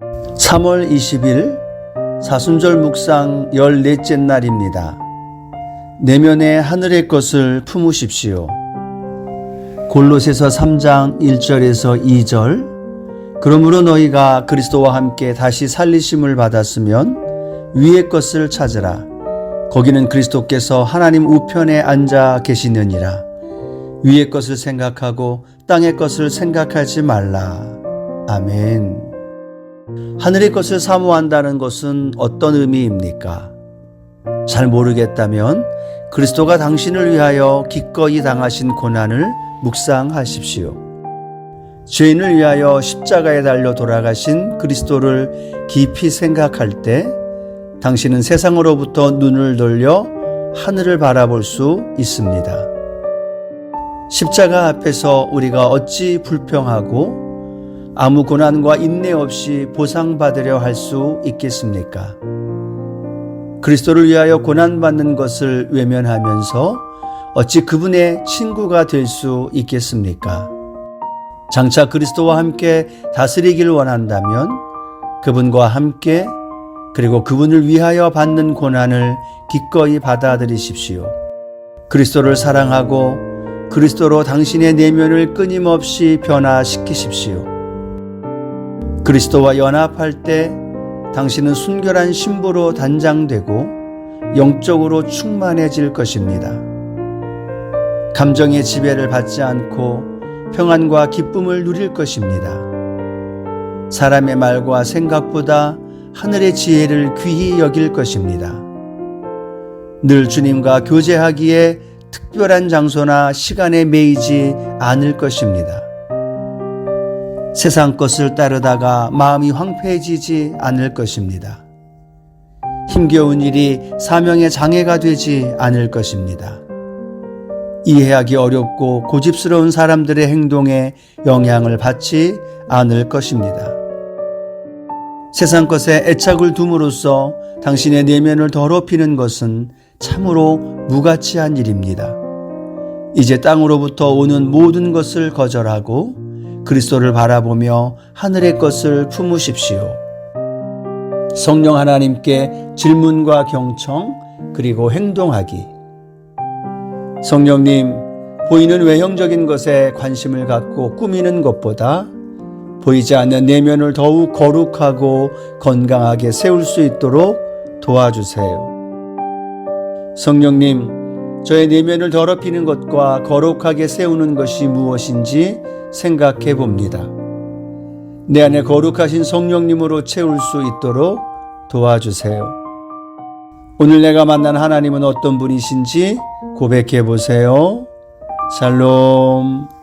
3월 20일 사순절 묵상 14째 날입니다. 내면의 하늘의 것을 품으십시오. 골로새서 3장 1절에서 2절 그러므로 너희가 그리스도와 함께 다시 살리심을 받았으면 위의 것을 찾으라. 거기는 그리스도께서 하나님 우편에 앉아 계시느니라. 위의 것을 생각하고 땅의 것을 생각하지 말라. 아멘. 하늘의 것을 사모한다는 것은 어떤 의미입니까? 잘 모르겠다면 그리스도가 당신을 위하여 기꺼이 당하신 고난을 묵상하십시오. 죄인을 위하여 십자가에 달려 돌아가신 그리스도를 깊이 생각할 때 당신은 세상으로부터 눈을 돌려 하늘을 바라볼 수 있습니다. 십자가 앞에서 우리가 어찌 불평하고 아무 고난과 인내 없이 보상받으려 할 수 있겠습니까? 그리스도를 위하여 고난받는 것을 외면하면서 어찌 그분의 친구가 될 수 있겠습니까? 장차 그리스도와 함께 다스리길 원한다면 그분과 함께 그리고 그분을 위하여 받는 고난을 기꺼이 받아들이십시오. 그리스도를 사랑하고 그리스도로 당신의 내면을 끊임없이 변화시키십시오. 그리스도와 연합할 때 당신은 순결한 신부로 단장되고 영적으로 충만해질 것입니다. 감정의 지배를 받지 않고 평안과 기쁨을 누릴 것입니다. 사람의 말과 생각보다 하늘의 지혜를 귀히 여길 것입니다. 늘 주님과 교제하기에 특별한 장소나 시간에 매이지 않을 것입니다. 세상 것을 따르다가 마음이 황폐해지지 않을 것입니다. 힘겨운 일이 사명의 장애가 되지 않을 것입니다. 이해하기 어렵고 고집스러운 사람들의 행동에 영향을 받지 않을 것입니다. 세상 것에 애착을 둠으로써 당신의 내면을 더럽히는 것은 참으로 무가치한 일입니다. 이제 땅으로부터 오는 모든 것을 거절하고 그리스도를 바라보며 하늘의 것을 품으십시오. 성령 하나님께 질문과 경청 그리고 행동하기. 성령님, 보이는 외형적인 것에 관심을 갖고 꾸미는 것보다 보이지 않는 내면을 더욱 거룩하고 건강하게 세울 수 있도록 도와주세요. 성령님, 저의 내면을 더럽히는 것과 거룩하게 세우는 것이 무엇인지 생각해 봅니다. 내 안에 거룩하신 성령님으로 채울 수 있도록 도와주세요. 오늘 내가 만난 하나님은 어떤 분이신지 고백해 보세요. 샬롬.